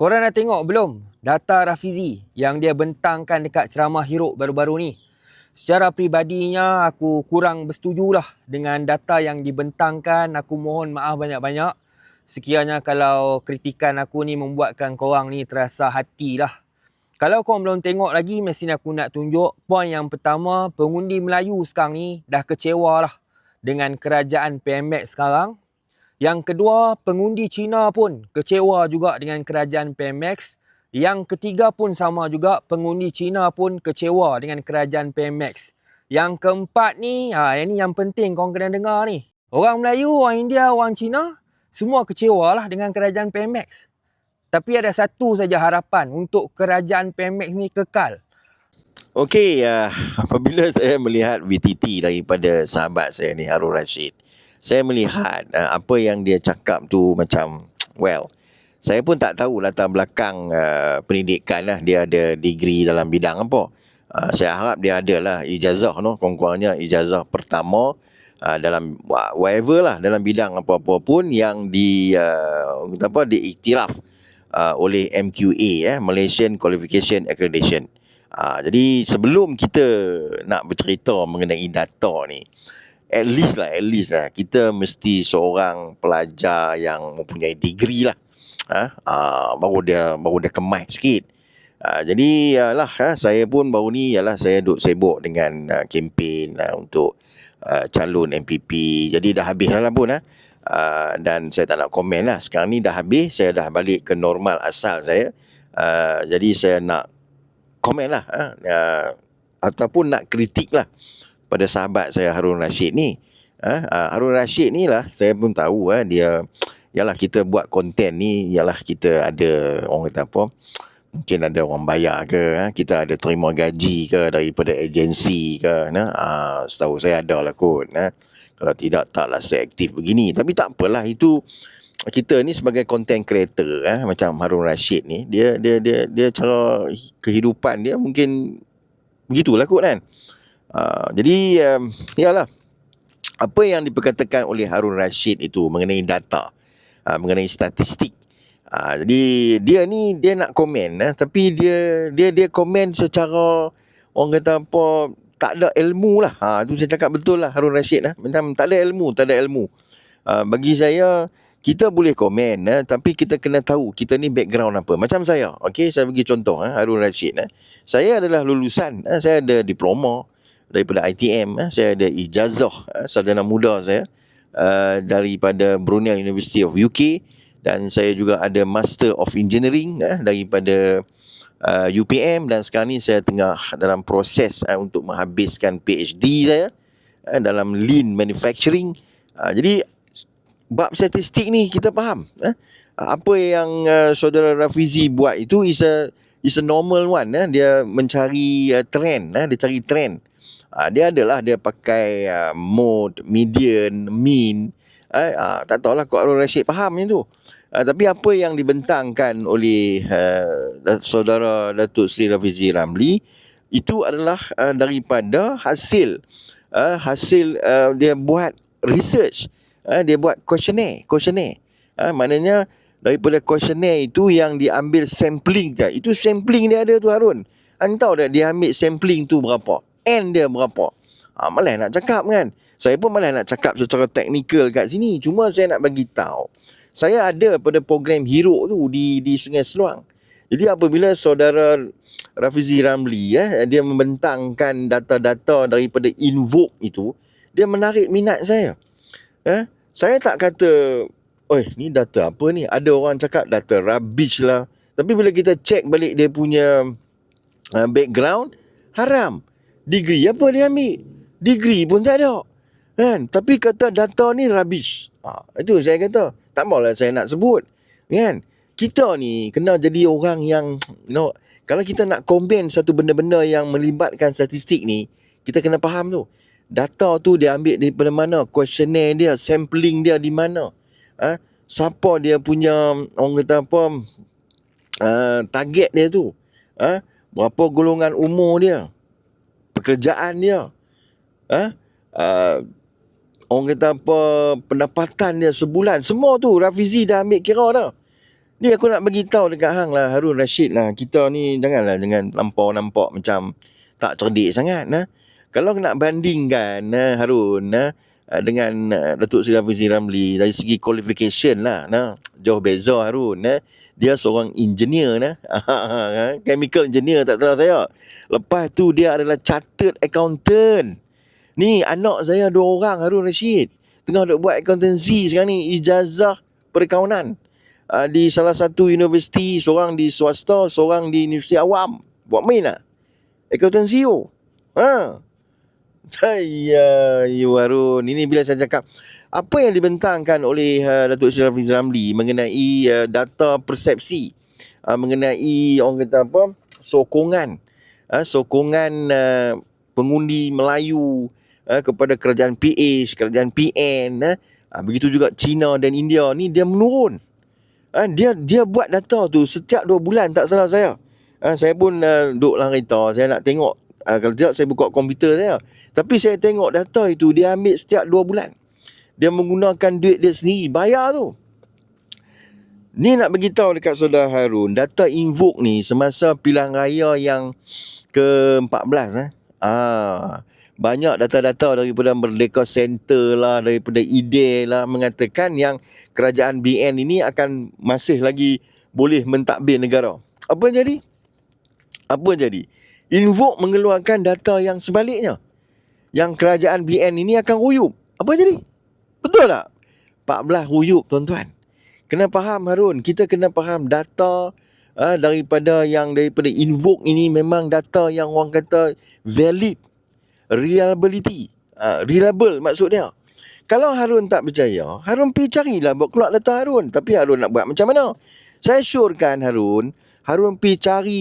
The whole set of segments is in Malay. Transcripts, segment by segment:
Korang dah tengok belum data Rafizi yang dia bentangkan dekat ceramah Hiruk baru-baru ni? Secara pribadinya aku kurang bersetujulah dengan data yang dibentangkan. Aku mohon maaf banyak-banyak. Sekiranya kalau kritikan aku ni membuatkan korang ni terasa hatilah. Kalau korang belum tengok lagi, mesin aku nak tunjuk. Poin yang pertama, pengundi Melayu sekarang ni dah kecewa lah dengan kerajaan PMX sekarang. Yang kedua, pengundi Cina pun kecewa juga dengan kerajaan PMX. Yang ketiga pun sama juga, pengundi Cina pun kecewa dengan kerajaan PMX. Yang keempat ni, ha, yang ni yang penting korang kena dengar ni. Orang Melayu, orang India, orang Cina, semua kecewa lah dengan kerajaan PMX. Tapi ada satu saja harapan untuk kerajaan PMX ni kekal. Okey, uh, apabila saya melihat VTT daripada sahabat saya ni Harun Rashid, saya melihat uh, apa yang dia cakap tu macam well saya pun tak tahu latar belakang uh, pendidikan lah. Dia ada degree dalam bidang apa. Uh, saya harap dia ada lah ijazah no? Kurang-kurangnya ijazah pertama uh, dalam whatever lah dalam bidang apa-apa pun yang di uh, apa diiktiraf uh, oleh MQA eh Malaysian Qualification Accreditation. Uh, jadi sebelum kita nak bercerita mengenai data ni at least lah at least lah. Kita mesti seorang pelajar yang mempunyai degree lah. Ha? uh, baru dia baru dia kemas sikit. Uh, jadi yalah ha? saya pun baru ni yalah saya duk sibuk dengan uh, kempen uh, untuk uh, calon MPP jadi dah habis lah pun? Uh, dan saya tak nak komen lah. Sekarang ni dah habis Saya dah balik ke normal asal saya. Uh, Jadi saya nak komen lah uh, uh, Ataupun nak kritik lah pada sahabat saya Harun Rashid ni. Ha? Harun Rashid ni lah saya pun tahu ha? dia yalah kita buat konten ni yalah kita ada orang kata apa mungkin ada orang bayar ke ha? kita ada terima gaji ke daripada agensi ke? Ha, setahu saya ada lah kot ha? kalau tidak taklah saya aktif begini tapi tak apalah itu kita ni sebagai content creator eh, macam Harun Rashid ni dia dia dia dia cara kehidupan dia mungkin begitulah kot kan Uh, jadi um, yalah. Apa yang diperkatakan oleh Harun Rashid itu mengenai data uh, mengenai statistik. Uh, jadi dia ni dia nak komen uh, tapi dia dia dia komen secara orang kata apa tak ada ilmu lah. Ha tu saya cakap betul lah Harun Rashid lah macam tak ada ilmu tak ada ilmu. Uh, bagi saya kita boleh komen eh, tapi kita kena tahu kita ni background apa. Macam saya okey saya bagi contoh eh, Harun Rashid eh. saya adalah lulusan eh, saya ada diploma daripada ITM eh. saya ada ijazah eh, sarjana muda saya uh, daripada Brunei University of UK dan saya juga ada Master of Engineering eh, daripada uh, UPM dan sekarang ni saya tengah dalam proses eh, untuk menghabiskan PhD saya eh, dalam Lean Manufacturing uh, jadi bab statistik ni kita faham eh? apa yang uh, saudara Rafizi buat itu is a is a normal one eh? dia mencari uh, trend eh? dia cari trend uh, dia adalah dia pakai uh, mode median mean. Uh, uh, tak tahulah kok Arul Rashid faham yang tu. Uh, tapi apa yang dibentangkan oleh uh, saudara Datuk Sri Rafizi Ramli itu adalah uh, daripada hasil uh, hasil uh, dia buat research. Uh, dia buat questionnaire questionnaire. Uh, maknanya daripada questionnaire itu yang diambil sampling kan. Itu sampling dia ada tu Harun. Tahu tak dia ambil sampling tu berapa N dia berapa. Ha, malah nak cakap kan. Saya pun malah nak cakap secara teknikal kat sini. Cuma saya nak bagi tahu. Saya ada pada program Hero tu di di Sungai Seluang. Jadi apabila saudara Rafizi Ramli eh, dia membentangkan data-data daripada Invoke itu, dia menarik minat saya. Eh, saya tak kata, "Oi, ni data apa ni?" Ada orang cakap data rubbish lah. Tapi bila kita check balik dia punya uh, background, haram. Degree apa dia ambil? Degree pun tak ada. Kan? Tapi kata data ni rubbish. Ha, itu saya kata. Tak maulah saya nak sebut. Kan? Kita ni kena jadi orang yang, you know, kalau kita nak komen satu benda-benda yang melibatkan statistik ni, kita kena faham tu. Data tu dia ambil di mana? Questionnaire dia, sampling dia di mana? Ha? Siapa dia punya, orang kata apa, uh, target dia tu? Ha? Berapa golongan umur dia? Pekerjaan dia. Ha? Uh, orang kata apa pendapatan dia sebulan. Semua tu Rafizi dah ambil kira dah. Ni aku nak bagi tahu dekat hang lah Harun Rashid lah. Kita ni janganlah dengan lampau nampak macam tak cerdik sangat nah. Kalau nak bandingkan nah, Harun nah, ah, dengan uh, Datuk Seri Hafizi Ramli dari segi qualification lah nah. Jauh beza Harun nah. Dia seorang engineer nah. Chemical engineer tak tahu saya. Lepas tu dia adalah chartered accountant. Ni anak saya dua orang Harun Rashid. Tengah duk buat accountancy sekarang ni ijazah perkawanan uh, di salah satu universiti, seorang di swasta, seorang di universiti awam. Buat main lah. Accountancy yo. Ha. Saya you Harun. Ini bila saya cakap apa yang dibentangkan oleh uh, Datuk Seri Hafiz Ramli mengenai uh, data persepsi uh, mengenai orang kata apa sokongan uh, sokongan uh, pengundi Melayu uh, kepada kerajaan PH, kerajaan PN uh, uh, begitu juga China dan India ni dia menurun. Uh, dia dia buat data tu setiap 2 bulan tak salah saya. Uh, saya pun uh, duduk dalam kereta saya nak tengok uh, kalau tidak saya buka komputer saya. Tapi saya tengok data itu dia ambil setiap 2 bulan. Dia menggunakan duit dia sendiri bayar tu. Ni nak bagi tahu dekat saudara Harun, data Invoke ni semasa pilihan raya yang ke-14 eh. Ah, banyak data-data daripada Merdeka Center lah, daripada IDE lah mengatakan yang kerajaan BN ini akan masih lagi boleh mentadbir negara. Apa yang jadi? Apa yang jadi? Invoke mengeluarkan data yang sebaliknya. Yang kerajaan BN ini akan ruyup. Apa jadi? Betul tak? 14 ruyup tuan-tuan. Kena faham Harun, kita kena faham data uh, daripada yang daripada invoke ini memang data yang orang kata valid, reliability, uh, reliable maksud dia. Kalau Harun tak percaya, Harun pergi carilah buat keluar data Harun. Tapi Harun nak buat macam mana? Saya syorkan Harun, Harun pergi cari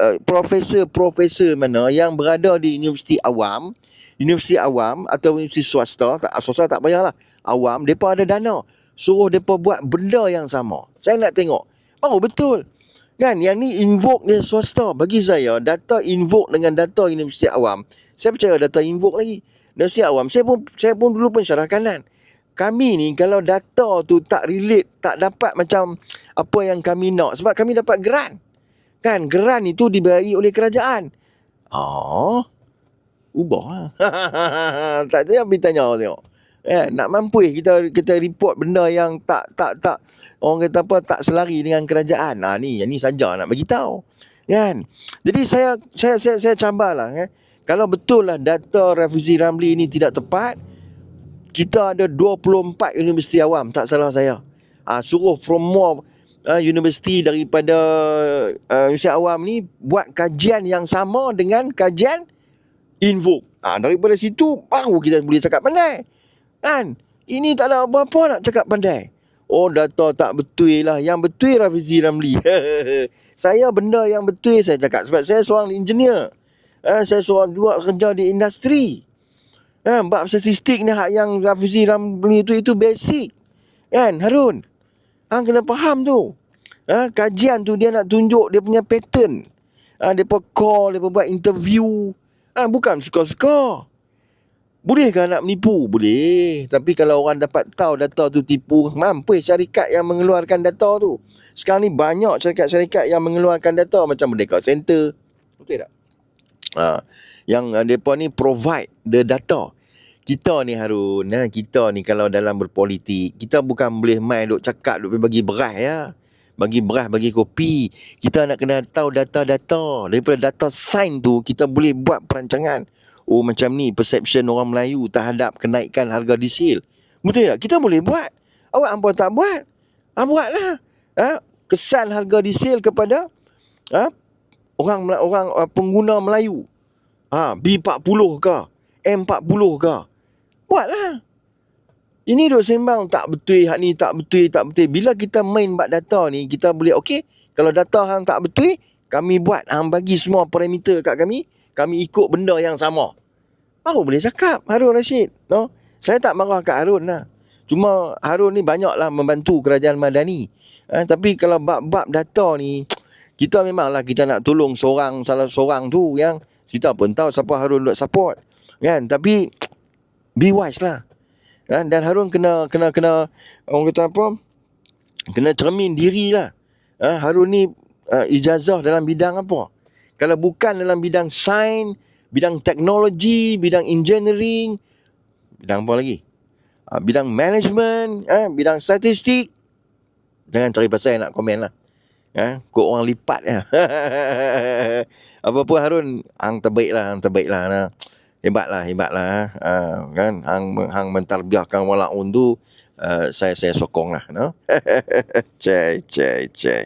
uh, profesor-profesor mana yang berada di universiti awam, universiti awam atau universiti swasta, tak swasta tak payahlah awam, mereka ada dana. Suruh mereka buat benda yang sama. Saya nak tengok. Oh betul. Kan yang ni invoke dia swasta. Bagi saya data invoke dengan data universiti awam. Saya percaya data invoke lagi. Universiti awam. Saya pun saya pun dulu pun syarah kanan. Kami ni kalau data tu tak relate, tak dapat macam apa yang kami nak. Sebab kami dapat geran. Kan geran itu diberi oleh kerajaan. Oh. Ubah lah. tak payah pergi tanya tengok. Eh, nak mampu kita kita report benda yang tak tak tak orang kata apa tak selari dengan kerajaan. Ah ni ni saja nak bagi tahu. Kan? Jadi saya saya saya saya cabarlah eh. Kalau betul lah data Rafizi Ramli ini tidak tepat, kita ada 24 universiti awam, tak salah saya. Ah suruh from more uh, universiti daripada uh, universiti awam ni buat kajian yang sama dengan kajian Invoke. Ah daripada situ baru kita boleh cakap pandai. Kan? Ini tak ada apa-apa nak cakap pandai. Oh data tak betul lah. Yang betul Rafizi Ramli. saya benda yang betul saya cakap. Sebab saya seorang engineer. Eh, saya seorang buat kerja di industri. Eh, bab statistik ni hak yang Rafizi Ramli itu itu basic. Kan Harun? Hang kena faham tu. Eh, kajian tu dia nak tunjuk dia punya pattern. Ah, dia call, dia buat interview. Ah, bukan suka-suka. Bolehkah nak menipu? Boleh. Tapi kalau orang dapat tahu data tu tipu, mampu syarikat yang mengeluarkan data tu. Sekarang ni banyak syarikat-syarikat yang mengeluarkan data macam Merdeka Center. Betul tak? Ha, yang uh, mereka ni provide the data. Kita ni Harun, ha, kita ni kalau dalam berpolitik, kita bukan boleh main duk cakap, duk bagi beras ya. Bagi beras, bagi kopi. Kita nak kena tahu data-data. Daripada data sign tu, kita boleh buat perancangan oh macam ni perception orang Melayu terhadap kenaikan harga diesel. Betul tak? Kita boleh buat. Awak apa tak buat? Ah buatlah. Ha? Kesan harga diesel kepada ha? orang orang uh, pengguna Melayu. Ha, B40 ke? M40 ke? Buatlah. Ini duk sembang tak betul, hak ni tak betul, tak betul. Bila kita main bab data ni, kita boleh okey. Kalau data hang tak betul, kami buat hang bagi semua parameter kat kami, kami ikut benda yang sama. Baru boleh cakap Harun Rashid. No? Saya tak marah kat Harun lah. Cuma Harun ni banyaklah membantu kerajaan Madani. Eh, tapi kalau bab-bab data ni, kita memanglah kita nak tolong seorang, salah seorang tu yang kita pun tahu siapa Harun nak support. Kan? Tapi be wise lah. Kan? Dan Harun kena, kena, kena, orang kata apa? Kena cermin diri lah. Ha, Harun ni uh, ijazah dalam bidang apa? Kalau bukan dalam bidang sains, bidang teknologi, bidang engineering, bidang apa lagi? Uh, bidang management, uh, bidang statistik. Jangan cari pasal nak komen lah. Ha, kok orang lipat ya. Apa pun Harun, hang terbaik lah, hang terbaik lah. Nah. Hebat lah, hebat lah. Uh, kan, hang, hang mentarbiahkan walaun tu, uh, saya saya sokong lah. No? cek, cek, cek.